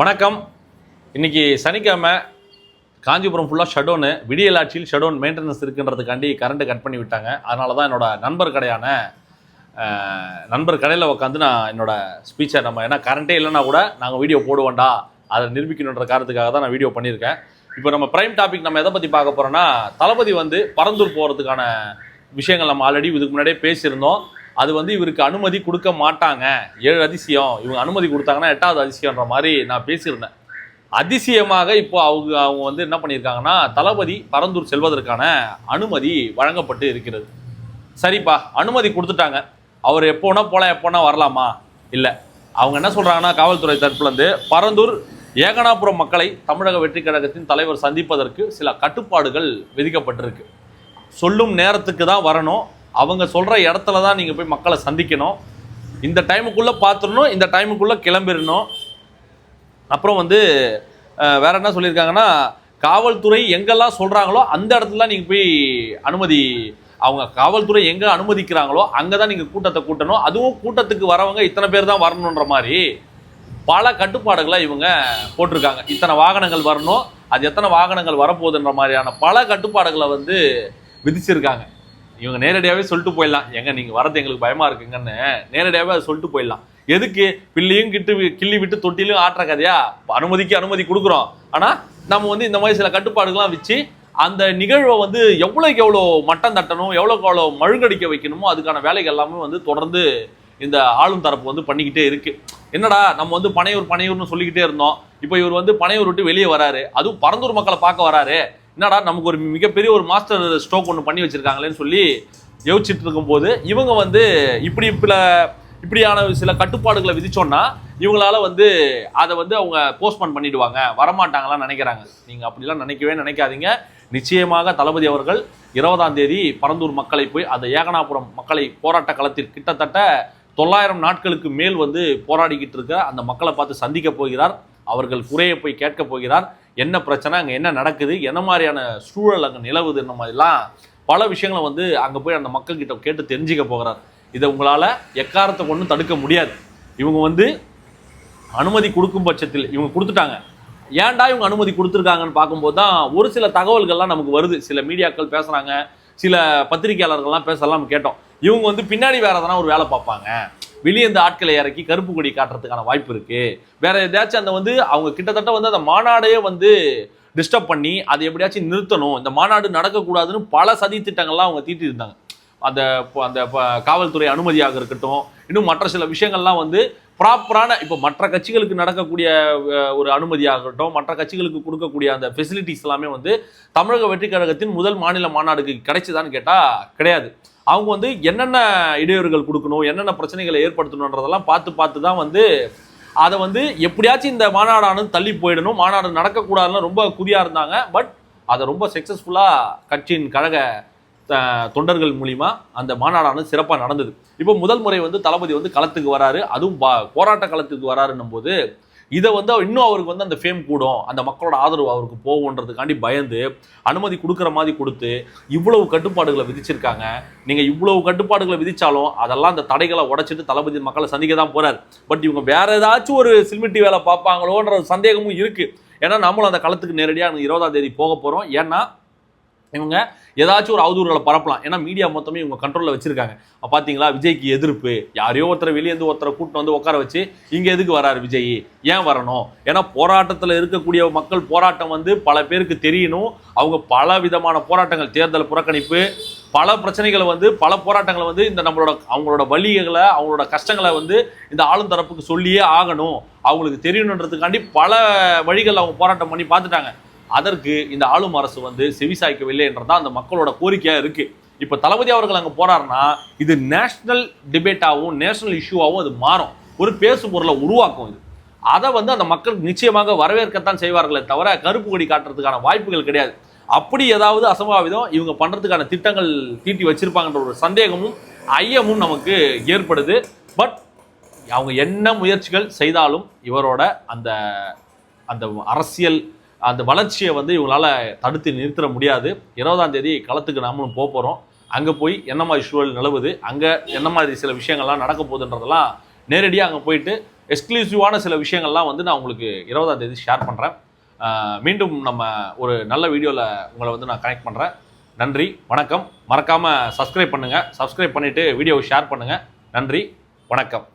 வணக்கம். இன்னைக்கு சனிக்கிழமை காஞ்சிபுரம் ஃபுல்லாக ஷடோனு விடியல் ஆட்சியில் ஷடோன் மெயின்டெனன்ஸ் இருக்குன்றதுக்காண்டி கரண்ட்டை கட் பண்ணி விட்டாங்க. அதனால தான் என்னோட நண்பர் கடையான நண்பர் கடையில் உட்காந்து நான் என்னோட ஸ்பீச்சை நம்ம ஏன்னா கரண்ட்டே இல்லைன்னா கூட நாங்கள் வீடியோ போடுவோண்டா அதை நிரூபிக்கணுன்ற காரணத்துக்காக தான் நான் வீடியோ பண்ணியிருக்கேன். இப்போ நம்ம ப்ரைம் டாபிக் நம்ம எதை பற்றி பார்க்க போகிறோன்னா தளபதி வந்து பரந்தூர் போகிறதுக்கான விஷயங்கள் நம்ம ஆல்ரெடி இதுக்கு முன்னாடியே பேசியிருந்தோம். அது வந்து இவருக்கு அனுமதி கொடுக்க மாட்டாங்க. ஏழு அதிசயம். இவங்க அனுமதி கொடுத்தாங்கன்னா எட்டாவது அதிசயம்ன்ற மாதிரி நான் பேசியிருந்தேன். அதிசயமாக இப்போ அவங்க அவங்க வந்து என்ன பண்ணியிருக்காங்கன்னா தளபதி பரந்தூர் செல்வதற்கான அனுமதி வழங்கப்பட்டு இருக்கிறது. சரிப்பா அனுமதி கொடுத்துட்டாங்க. அவர் எப்போனா போல எப்போனா வரலாமா? இல்லை. அவங்க என்ன சொல்கிறாங்கன்னா காவல்துறை தரப்புலேருந்து பரந்தூர் ஏகனாபுரம் மக்களை தமிழக வெற்றி கழகத்தின் தலைவர் சந்திப்பதற்கு சில கட்டுப்பாடுகள் விதிக்கப்பட்டிருக்கு. சொல்லும் நேரத்துக்கு தான் வரணும். அவங்க சொல்கிற இடத்துல தான் நீங்கள் போய் மக்களை சந்திக்கணும். இந்த டைமுக்குள்ளே பார்த்துடணும் இந்த டைமுக்குள்ளே கிளம்பிடணும் அப்புறம் வந்து வேறு வேற என்ன சொல்லியிருக்காங்கன்னா காவல்துறை எங்கெல்லாம் சொல்கிறாங்களோ அந்த இடத்துல நீங்கள் போய் அனுமதி அவங்க காவல்துறை எங்கே அனுமதிக்கிறாங்களோ அங்கே தான் நீங்கள் கூட்டத்தை கூட்டணும். அதுவும் கூட்டத்துக்கு வரவங்க இத்தனை பேர் தான் வரணுன்ற மாதிரி பல கட்டுப்பாடுகளை இவங்க போட்டிருக்காங்க. இத்தனை வாகனங்கள் வரணும் அது எத்தனை வாகனங்கள் வரப்போகுதுன்ற மாதிரியான பல கட்டுப்பாடுகளை வந்து விதிச்சிருக்காங்க. இவங்க நேரடியாகவே சொல்லிட்டு போயிடலாம். எங்க நீங்க வரது எங்களுக்கு பயமா இருக்குங்கன்னு. நேரடியாகவே அதை சொல்லிட்டு போயிடலாம். எதுக்கு? பிள்ளையும் கிட்டு வி- கிள்ளி விட்டு தொட்டிலையும் ஆட்டுற கதையா அனுமதிக்கு அனுமதி கொடுக்குறோம். ஆனா நம்ம வந்து இந்த மாதிரி சில கட்டுப்பாடுகள்லாம் வச்சு அந்த நிகழ்வை வந்து எவ்வளோக்கு எவ்வளோ மட்டம் தட்டணும் எவ்வளோக்கு எவ்வளோ மழுங்கடிக்க வைக்கணுமோ அதுக்கான வேலைகள் எல்லாமே வந்து தொடர்ந்து இந்த ஆளும் தரப்பு வந்து பண்ணிக்கிட்டே இருக்கு. என்னடா நம்ம வந்து பனையூர் பனையூர்னு சொல்லிக்கிட்டே இருந்தோம். இப்போ இவர் வந்து பனையூர் விட்டு வெளியே வராரு. அதுவும் பரந்தூர் மக்களை பார்க்க வராரு. என்னடா நமக்கு ஒரு மிகப்பெரிய ஒரு மாஸ்டர் ஸ்ட்ரோக் ஒன்று பண்ணி வச்சுருக்காங்களேன்னு சொல்லி யோசிச்சுட்டு இருக்கும்போது இவங்க வந்து இப்படி இப்பல இப்படியான சில கட்டுப்பாடுகளை விதிச்சோன்னா இவங்களால வந்து அதை வந்து அவங்க போஸ்ட்போன் பண்ணிடுவாங்க. வரமாட்டாங்களாம் நினைக்கிறாங்க. நீங்கள் அப்படிலாம் நினைக்கவே நினைக்காதீங்க. நிச்சயமாக தளபதி அவர்கள் இருபதாம் தேதி பரந்தூர் மக்களை போய் அந்த ஏகனாபுரம் மக்களை போராட்ட களத்தில் கிட்டத்தட்ட தொள்ளாயிரம் நாட்களுக்கு மேல் வந்து போராடிக்கிட்டு இருக்க அந்த மக்களை பார்த்து சந்திக்க போகிறார். அவர்கள் குறையை போய் கேட்க போகிறார். என்ன பிரச்சனை அங்கே என்ன நடக்குது என்ன மாதிரியான சூழல் அங்கே நிலவுது இந்த மாதிரிலாம் பல விஷயங்களை வந்து அங்கே போய் அந்த மக்கள்கிட்ட கேட்டு தெரிஞ்சுக்க போகிறார் இதை உங்களால் எக்காரத்தை கொண்டும் தடுக்க முடியாது. இவங்க வந்து அனுமதி கொடுக்கும் பட்சத்தில் இவங்க கொடுத்துட்டாங்க. ஏன்டா இவங்க அனுமதி கொடுத்துருக்காங்கன்னு பார்க்கும்போது தான் ஒரு சில தகவல்கள்லாம் நமக்கு வருது. சில மீடியாக்கள் பேசுகிறாங்க சில பத்திரிகையாளர்கள்லாம் பேசலாம் நம்ம கேட்டோம். இவங்க வந்து பின்னாடி வேறு எதனா ஒரு வேலை பார்ப்பாங்க. வெளியே இந்த ஆட்களை இறக்கி கருப்பு கொடி காட்டுறதுக்கான வாய்ப்பு இருக்கு. வேற ஏதாச்சும் அந்த வந்து அவங்க கிட்டத்தட்ட வந்து அந்த மாநாடையே வந்து டிஸ்டர்ப் பண்ணி அதை எப்படியாச்சும் நிறுத்தணும். இந்த மாநாடு நடக்கக்கூடாதுன்னு பல சதி திட்டங்கள்லாம் அவங்க தீட்டி இருந்தாங்க. அந்த அந்த ப- காவல்துறை அனுமதியாக இருக்கட்டும் இன்னும் மற்ற சில விஷயங்கள்லாம் வந்து ப்ராப்பரான இப்போ மற்ற கட்சிகளுக்கு நடக்கக்கூடிய ஒரு அனுமதியாகட்டும் மற்ற கட்சிகளுக்கு கொடுக்கக்கூடிய அந்த ஃபெசிலிட்டிஸ் எல்லாமே வந்து தமிழக வெற்றி கழகத்தின் முதல் மாநில மாநாடுக்கு கிடைச்சதான்னு கேட்டால் கிடையாது. அவங்க வந்து என்னென்ன இடையூறுகள் கொடுக்கணும் என்னென்ன பிரச்சனைகளை ஏற்படுத்தணுன்றதெல்லாம் பார்த்து பார்த்து தான் வந்து அதை வந்து எப்படியாச்சும் இந்த மாநாடானது தள்ளி போயிடணும். மாநாடு நடக்கக்கூடாதுன்னு ரொம்ப குறியாக இருந்தாங்க. பட் அதை ரொம்ப சக்ஸஸ்ஃபுல்லாக கட்சியின் கழக தொண்டர்கள் மூலிமா அந்த மாநாடானது சிறப்பாக நடந்தது. இப்போ முதல் முறை வந்து தளபதி வந்து களத்துக்கு வராரு. அதுவும் பா- போராட்ட களத்துக்கு வராருன்னும் போது இதை வந்து அவர் இன்னும் அவருக்கு வந்து அந்த ஃபேம் கூடும். அந்த மக்களோட ஆதரவு அவருக்கு போகுன்றதுக்காண்டி பயந்து அனுமதி கொடுக்குற மாதிரி கொடுத்து இவ்வளவு கட்டுப்பாடுகளை விதிச்சிருக்காங்க. நீங்கள் இவ்வளவு கட்டுப்பாடுகளை விதித்தாலும் அதெல்லாம் அந்த தடைகளை உடைச்சிட்டு தளபதி மக்களை சந்திக்க தான் போகிறார் பட் இவங்க வேற ஏதாச்சும் ஒரு சில்மிட்டி வேலை பார்ப்பாங்களோன்ற சந்தேகமும் இருக்குது ஏன்னா நம்மளும் அந்த களத்துக்கு நேரடியாக இருபதாம் தேதி போக போகிறோம் ஏன்னா இவங்க ஏதாச்சும் ஒரு அவதூறுகளை பரப்பலாம். ஏன்னா மீடியா மொத்தமே இவங்க கண்ட்ரோலில் வச்சிருக்காங்க. அப்போ பார்த்தீங்களா விஜய்க்கு எதிர்ப்பு. யாரையோ ஒருத்தரை வெளியேந்து ஒருத்தரை கூட்டிட்டு வந்து உட்கார வச்சு இங்கே எதுக்கு வராரு விஜய்? ஏன் வரணும்? ஏன்னா போராட்டத்தில் இருக்கக்கூடிய மக்கள் போராட்டம் வந்து பல பேருக்கு தெரியணும். அவங்க பல விதமான போராட்டங்கள் தேர்தல் புறக்கணிப்பு பல பிரச்சனைகளை வந்து பல போராட்டங்களை வந்து இந்த நம்மளோட அவங்களோட வழிகளை அவங்களோட கஷ்டங்களை வந்து இந்த ஆளும் தரப்புக்கு சொல்லியே ஆகணும். அவங்களுக்கு தெரியணுன்றதுக்காண்டி பல வழிகள் அவங்க போராட்டம் பண்ணி பார்த்துட்டாங்க. அதற்கு இந்த ஆளும் அரசு வந்து செவிசாய்க்கவில்லை என்றதான் அந்த மக்களோட கோரிக்கையாக இருக்கு. இப்ப தளபதி அவர்கள் அங்க போறாருன்னா இது நேஷனல் டிபேட்டாகவும் நேஷனல் இஷ்யூவாகவும் அது மாறும். ஒரு பேசு பொருளை உருவாக்கும் இது. அதை வந்து அந்த மக்கள் நிச்சயமாக வரவேற்கத்தான் செய்வார்களே தவிர கருப்பு கொடி காட்டுறதுக்கான வாய்ப்புகள் கிடையாது. அப்படி ஏதாவது அசம்பாவிதம் இவங்க பண்றதுக்கான திட்டங்கள் தீட்டி வச்சிருப்பாங்கன்ற ஒரு சந்தேகமும் ஐயமும் நமக்கு ஏற்படுது. பட் அவங்க என்ன முயற்சிகள் செய்தாலும் இவரோட அந்த அந்த அரசியல் அந்த வளர்ச்சியை வந்து இவங்களால தடுத்து நிறுத்திட முடியாது. இருபதாம் தேதி களத்துக்கு நாமளும் போக போகிறோம் அங்கே போய் என்ன மாதிரி சூழல் நிலவுது? அங்கே என்ன மாதிரி சில விஷயங்கள்லாம் நடக்க போகுதுன்றதெல்லாம் நேரடியாக அங்கே போயிட்டு எக்ஸ்க்ளூசிவான சில விஷயங்கள்லாம் வந்து நான் உங்களுக்கு இருபதாம் தேதி ஷேர் பண்ணுறேன் மீண்டும் நம்ம ஒரு நல்ல வீடியோவில் உங்களை வந்து நான் கனெக்ட் பண்ணுறேன் நன்றி வணக்கம். மறக்காமல் சப்ஸ்கிரைப் பண்ணுங்கள் சப்ஸ்கிரைப் பண்ணிவிட்டு வீடியோவை ஷேர் பண்ணுங்கள் நன்றி வணக்கம்.